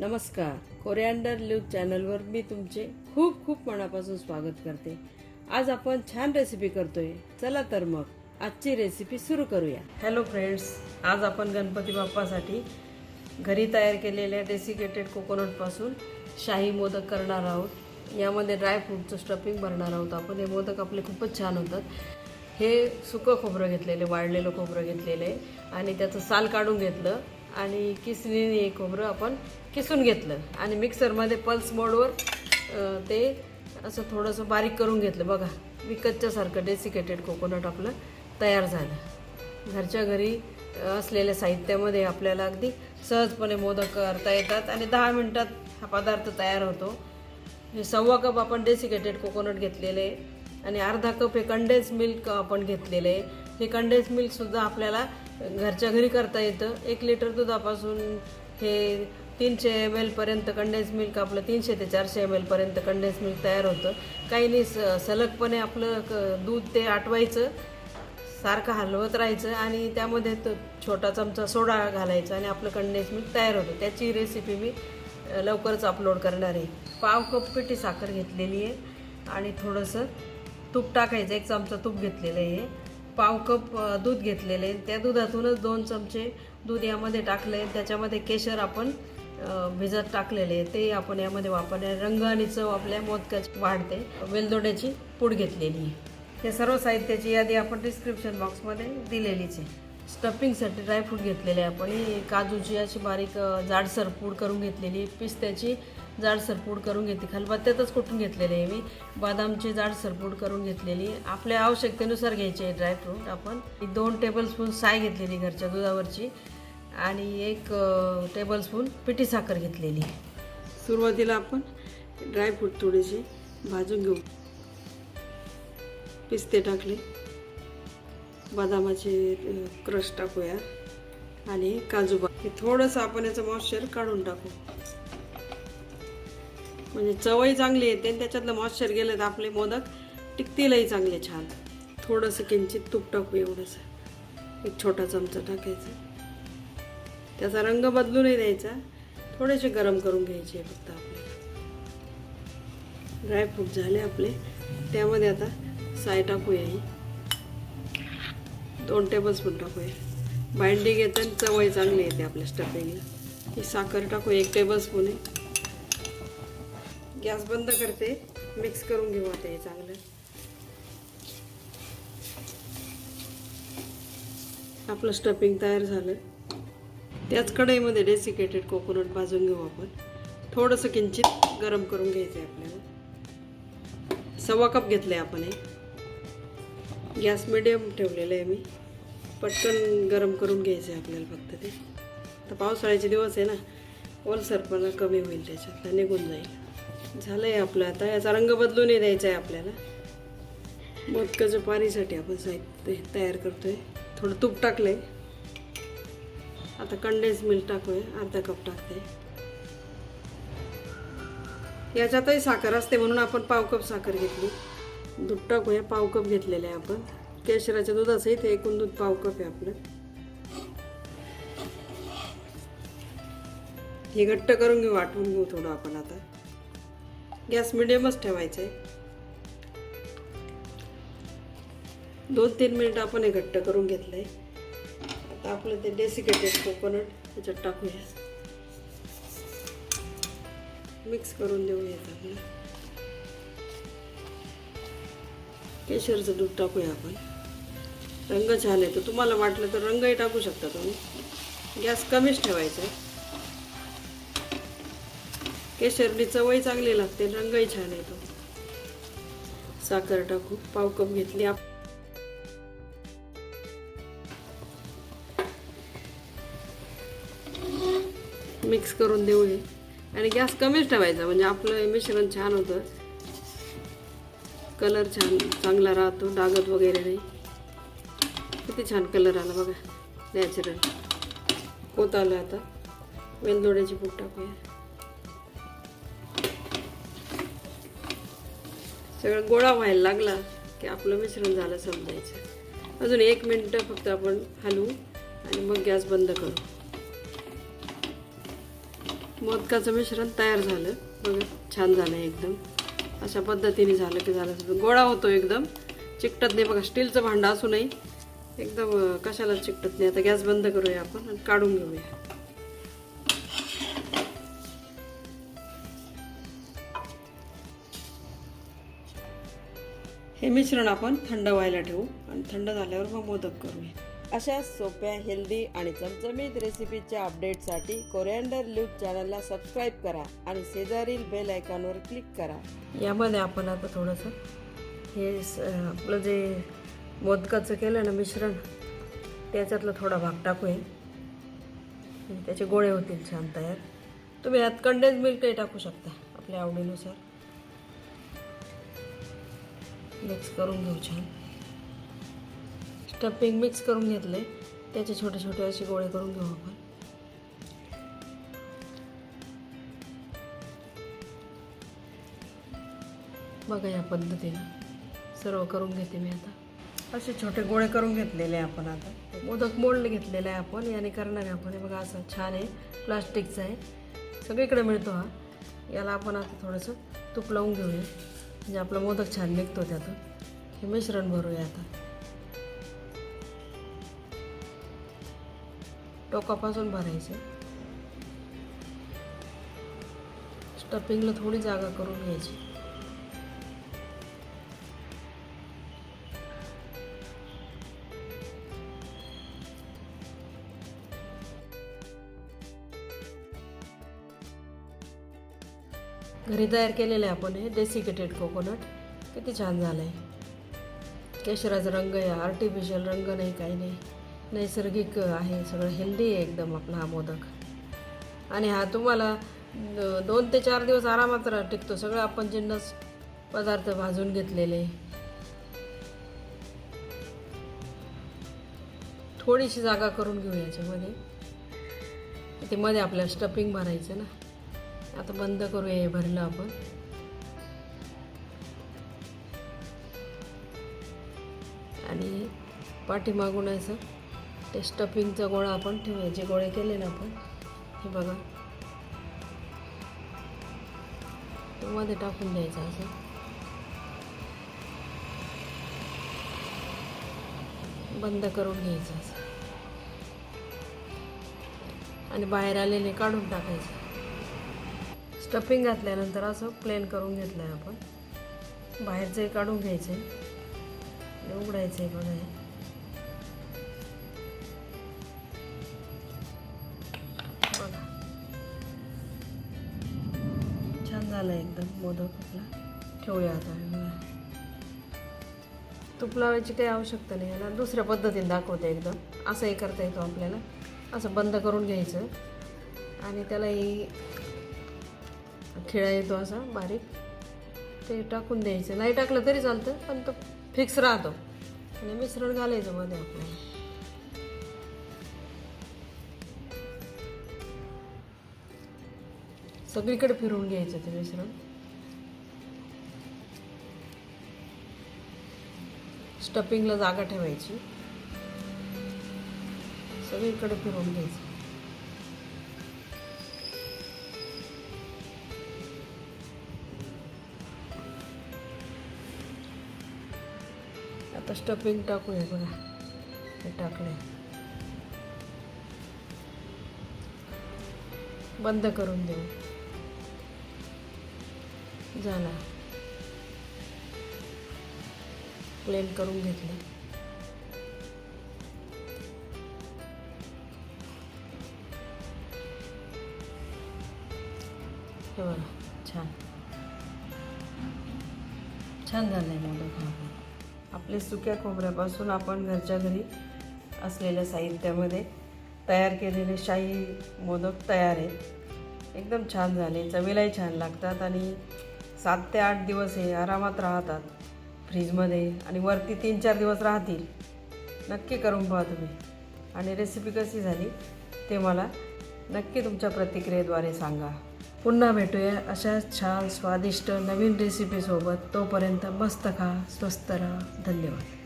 नमस्कार. कोरिअँडर न्यूज चॅनलवर मी तुमचे खूप खूप मनापासून स्वागत करते. आज आपण छान रेसिपी करतोय. चला तर मग आजची रेसिपी सुरू करूया. हॅलो फ्रेंड्स आज आपण गणपती बाप्पासाठी घरी तयार केलेल्या डेसिकेटेड कोकोनटपासून शाही मोदक करणार आहोत. यामध्ये ड्रायफ्रूटचं स्टफिंग भरणार आहोत आपण. हे मोदक आपले खूपच छान होतात. हे सुकं खोबरं घेतलेलं वाळलेलं खोबरं घेतलेलं आहे. आणि त्याचं साल काढून घेतलं. आणि किसणीने हे खोबरं आपण किसून घेतलं आणि मिक्सरमध्ये पल्स मोडवर ते असं थोडंसं बारीक करून घेतलं. बघा विकतच्यासारखं डेसिकेटेड कोकोनट आपलं तयार झालं. घरच्या घरी असलेल्या साहित्यामध्ये आपल्याला अगदी सहजपणे मोदक करता येतात आणि दहा मिनटात हा पदार्थ तयार होतो. हे सव्वा कप आपण डेसिकेटेड कोकोनट घेतलेले आहे आणि अर्धा कप हे कंडेन्स मिल्क आपण घेतलेले. आहे हे कंडेन्स मिल्कसुद्धा आपल्याला घरच्या घरी करता येतं. एक लिटर दुधापासून हे तीनशे एम एलपर्यंत कंडेन्स मिल्क आपलं तीनशे ते चारशे एम एलपर्यंत कंडेन्स मिल्क तयार होतं. काही नाही स सलगपणे आपलं क दूध ते आटवायचं सारखं हलवत राहायचं आणि त्यामध्ये तो छोटा चमचा सोडा घालायचा आणि आपलं कंडेन्स मिल्क तयार होतं. त्याची रेसिपी मी लवकरच अपलोड करणार आहे. पाव कप पेटी साखर घेतलेली आहे आणि थोडंसं तूप टाकायचं एक चमचा तूप घेतलेलं आहे. पाव कप दूध घेतलेलं आहे. त्या दुधातूनच दोन चमचे दूध यामध्ये टाकलं आहे त्याच्यामध्ये केशर आपण भिजत टाकलेले ते आपण यामध्ये वापरले. रंग आणि चव आपल्या मोदकाच वाढते. वेलदोड्याची पूड घेतलेली आहे. हे सर्व साहित्याची यादी आपण डिस्क्रिप्शन बॉक्समध्ये दिलेलीच आहे. स्टफिंगसाठी ड्रायफ्रूट घेतलेले आहे आपण. ही काजूची अशी बारीक जाडसर पूड करून घेतलेली पिस्त्याची जाडसर पूड करून घेतली. खलबत्त्यातच कुठून घेतलेली आहे मी? बदामची जाडसर पूड करून घेतलेली आपल्या आवश्यकतेनुसार घ्यायचे आहे ड्रायफ्रूट आपण दोन टेबलस्पून साय घेतलेली घरच्या दुधावरची. आणि एक टेबलस्पून पिठी साखर घेतलेली. सुरुवातीला आपण ड्रायफ्रूट थोडेसे भाजून घेऊ. पिस्ते टाकले. बदामाचे क्रश टाकूया. आणि काजू हे थोडंसं आपण याचं मॉइश्चर काढून टाकू. म्हणजे चवही चांगली येते आणि त्याच्यातलं मॉइश्चर गेलं तर आपले मोदक टिकतीलही चांगले छान. थोडंसं किंचित तूप टाकू एवढंसं. एक छोटा चमचा टाकायचा. त्याचा रंग बदलू नाही द्यायचा. थोडेसे गरम करून घ्यायचे फक्त आपले. ड्रायफ्रूट झाले आपले. त्यामध्ये आता साय टाकूया ही. दोन टेबलस्पून टाकूया. बाइंडिंग येते आणि चवही चांगली येते आपल्या स्टफिंगला ही साखर टाकू एक टेबलस्पून आहे. गॅस बंद करते. मिक्स करून घेऊ आता हे चांगलं. आपलं स्टफिंग तयार झालं. त्याच कढईमध्ये डेसिकेटेड कोकोनट भाजून घेऊ आपण. थोडंसं किंचित गरम करून घ्यायचं आहे आपल्याला. सव्वा कप घेतलं आहे आपण हे. गॅस मिडियम ठेवलेलं आहे मी. पटकन गरम करून घ्यायचं आहे आपल्याला फक्त ते. तर पावसाळ्याचे दिवस आहे ना. ओलसरपणा कमी होईल त्याच्यातला निघून जाईल. झालं आहे आपलं आता. याचा रंग बदलून नाही द्यायचा आहे आपल्याला. मोदकाच्या पारीसाठी आपण साहित्य तयार करतो आहे थोडं तूप टाकलं आहे आता कंडेन्स मिल्क टाकूया अर्धा कप टाकते. याच्यातही साखर असते म्हणून आपण पाव कप साखर घेतली. दूध टाकूया पाव कप घेतलेलं आहे आपण. केशराच्या दुधाचंही ते एकूण दूध पाव कप आहे आपलं. हे घट्ट करून घेऊ आटवून घेऊ थोडं आपण आता. गॅस मिडियमच ठेवायचं आहे. दोन तीन मिनिट आपण हे घट्ट करून घेतलं आहे आता आपलं ते डेसिकेटेड कोकोनट त्याच्यात टाकूया. मिक्स करून देऊयात आपलं केशरचं दूध टाकूया आपण. रंग छान येतो तुम्हाला वाटलं तर रंगही टाकू शकता तुम्ही. गॅस कमीच ठेवायचा आहे. केशरनी चवही चांगली लागते रंगही छान येतो साखर टाकू पाव कप घेतली आपण मिक्स करून देऊ हे. आणि गॅस कमीच ठेवायचा म्हणजे आपलं मिश्रण छान होतं. कलर छान चांगला राहतो डागत वगैरे नाही. किती छान कलर आला बघा नॅचरल होत आलं आता. वेलदोड्याची पूड टाकूया. सगळं गोळा व्हायला लागला की आपलं मिश्रण झालं समजायचं. अजून एक मिनटं फक्त आपण हलवू आणि मग गॅस बंद करू. मोदकाचं मिश्रण तयार झालं. बघा छान झालं एकदम. अशा पद्धतीने झालं की झालं गोळा होतो एकदम. चिकटत नाही. बघा स्टीलचं भांडं असूनही एकदम कशाला चिकटत नाही. आता गॅस बंद करूया आपण आणि काढून घेऊया. हे मिश्रण आपण थंड व्हायला ठेवू आणि थंड झाल्यावर मग मोदक करूया. अशा सोप्या हेल्दी आणि चमचमीत रेसिपीच्या अपडेटसाठी कोरिअँडर ल्यूक चॅनलला सबस्क्राईब करा आणि शेजारील बेल आयकॉनवर क्लिक करा. यामध्ये आपण आता थोडंसं हे स- आपलं जे मोदकाचं केलं ना मिश्रण त्याच्यातला थोडा भाग टाकूया. त्याचे गोळे होतील छान तयार. तुम्ही यात कंडेन्स मिल्कही टाकू शकता आपल्या आवडीनुसार. मिक्स करून घेऊ छान. स्टफिंग मिक्स करून घेतले त्याचे छोटे छोटे असे गोळे करून घेऊ आपण. बघा या पद्धतीने. सर्व करून घेते मी आता. असे छोटे गोळे करून घेतलेले आहे आपण आता. मोदक मोल्ड घेतलेला आहे आपण. याने करणार आहे आपण. हे बघा असं छान आहे. प्लास्टिकचं आहे. सगळीकडे मिळतो हा. याला आपण आता थोडंसं तूप लावून घेऊया. म्हणजे आपला मोदक छान निघतो त्यातून. हे मिश्रण भरूया आता. टोकापासून भरायचे. स्टफिंगला थोडी जागा करून घ्यायची. घरी तयार केलेलं आहे आपण हे डेसिकेटेड कोकोनट किती छान झालं आहे केशराचा रंग आहे आर्टिफिशियल रंग नाही काही नाही. नैसर्गिक आहे सगळं हेल्दी आहे एकदम आपला हा मोदक. आणि हा तुम्हाला दोन ते चार दिवस आरामात रा- टिकतो. सगळं आपण जिन्नस पदार्थ भाजून घेतलेले. थोडीशी जागा करून घेऊ याच्यामध्ये. ते मध्ये आपल्याला स्टफिंग भरायचं ना. आता बंद करूया हे भरलं आपण. आणि पाठीमागून असं ते स्टफिंगचा गोळा आपण ठेवायचे गोळे केले ना आपण हे बघा. तो मध्ये टाकून द्यायचा असं. बंद करून घ्यायचं असं. आणि बाहेर आलेले काढून टाकायचं. स्टफिंग घातल्यानंतर असं प्लेन करून घेतलं आहे आपण. बाहेरचे काढून घ्यायचे उघडायचं आहे बघा हे. बघा झालं एकदम मोदक आपला. ठेवूया आता तूप लावायची काही आवश्यकता नाही. याला दुसऱ्या पद्धतीने दाखवते एकदम. असंही करता येतो आपल्याला. असं बंद करून घ्यायचं. आणि त्यालाही खिळा येतो असा बारीक. ते टाकून द्यायचं. नाही टाकलं तरी चालतं पण तो फिक्स राहतो. आणि मिश्रण घालायचं मध्ये आपल्याला. सगळीकडे फिरवून घ्यायचं ते मिश्रण. स्टफिंगला जागा ठेवायची. सगळीकडे फिरवून घ्यायचं. आता स्टफिंग टाकूया बघा. हे टाकले बंद करून देऊ. झाला प्लेन करून घेतलं. हे बघा छान. छान झालं आहे मोदक हा. आपले सुक्या खोबऱ्यापासून आपण घरच्या घरी असलेल्या साहित्यामध्ये तयार केलेले शाही मोदक तयार आहेत. एकदम छान झाले. चवीलाही छान लागतात आणि सात ते आठ दिवस हे आरामात राहतात फ्रीजमध्ये आणि वरती तीन चार दिवस राहतील. नक्की करून पहा तुम्ही. आणि रेसिपी कशी झाली ते मला नक्की तुमच्या प्रतिक्रियेद्वारे सांगा. पुन्हा भेटूया अशा छान स्वादिष्ट नवीन रेसिपीसोबत तोपर्यंत मस्त खा स्वस्त राहा. धन्यवाद.